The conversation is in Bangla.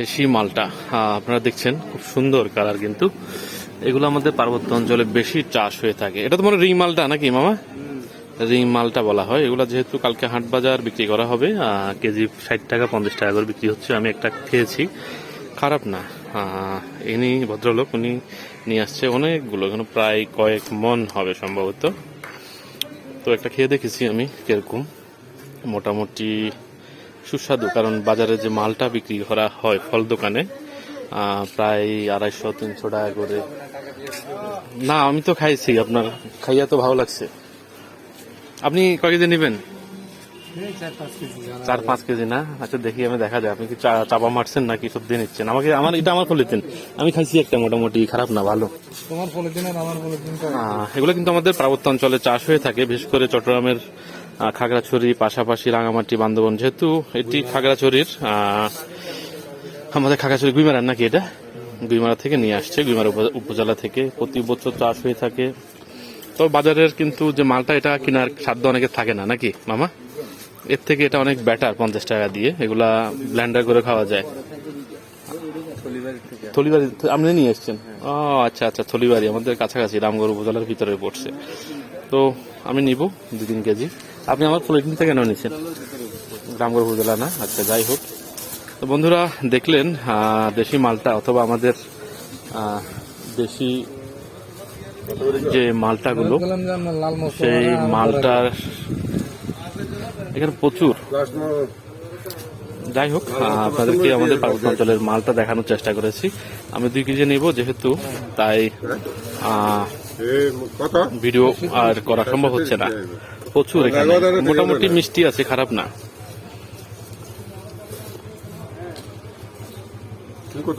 দেশি মালটা আপনারা দেখছেন খুব সুন্দর কালার কিন্তু। এগুলো আমাদের পার্বত্য অঞ্চলে বেশি চাষ হয়ে থাকে। এটা তো মনে রিং মালটা নাকি মামা? রিং মালটা বলা হয়। এগুলো যেহেতু কালকে হাট বাজার বিক্রি করা হবে কেজি ষাট টাকা পঞ্চাশ টাকা করে বিক্রি হচ্ছে আমি একটা খেয়েছি। খারাপ না। ইনি ভদ্রলোক উনি নিয়ে আসছে অনেকগুলো এখানে প্রায় কয়েক মন হবে সম্ভবত। তো একটা খেয়ে দেখেছি আমি কীরকম। মোটামুটি সুস্বাদু কারণ বাজারে যে মালটা বিক্রি করা হয় ফল দোকানে প্রায় আড়াইশো তিনশো টাকা করে। না আমি তো খাইছি আপনার খাইয়া তো ভালো লাগছে। আপনি কয় কেজি নেবেন? চার পাঁচ কেজি না? আচ্ছা দেখি আমি দেখা যায় আপনি কি চাপা মারছেন নাকি সবজি নিচ্ছেন? আমাকে আমার এটা আমার ফলিতেন আমি খাইছি একটা মোটামুটি খারাপ না ভালো। তোমার পলিথিন আর আমার পলিথিনটা এগুলো কিন্তু আমাদের পার্বত্য অঞ্চলে চাষ হয়ে থাকে বিশেষ করে চট্টগ্রামের খাগড়াছড়ি পাশাপাশি রাঙামাটি, বান্দরবন, যেহেতু এটি খাগড়াছড়ির আমাদের খাগড়াছড়ি গুইমারার নাকি এটা? গুইমারা থেকে নিয়ে আসছে, গুইমারা উপজেলা থেকে। প্রতি বছর চাষ হয়ে থাকে। তো বাজারের কিন্তু যে মালটা এটা কেনার সাধ্য অনেকের থাকে না, নাকি, মামা? এর থেকে এটা অনেক বেটার পঞ্চাশ টাকা দিয়ে। এগুলা ব্ল্যান্ডার করে খাওয়া যায়। থলিবাড়ি, আপনি নিয়ে এসছেন? ও আচ্ছা আচ্ছা থলিবাড়ি, আমাদের কাছাকাছি, রামগড় উপজেলার ভিতরে পড়ছে। তো আমি নিব দু তিন কেজি। আপনি আমার পলিথিন থেকে কেন নিচ্ছেন গ্রামগড় উপজেলা না? আচ্ছা যাই হোক। তো বন্ধুরা, দেখলেন দেশি মালটা অথবা আমাদের দেশি যে মালটাগুলো, সেই মালটার, এখানে প্রচুর। যাই হোক আপনাদেরকে আমাদের পার্বত্য অঞ্চলের মালটা দেখানোর চেষ্টা করেছি। আমি দুই কেজি নেব যেহেতু, তাই ভিডিও আর করা সম্ভব হচ্ছে না। প্রচুর এখানে। মোটামুটি মিষ্টি আছে, খারাপ না। কত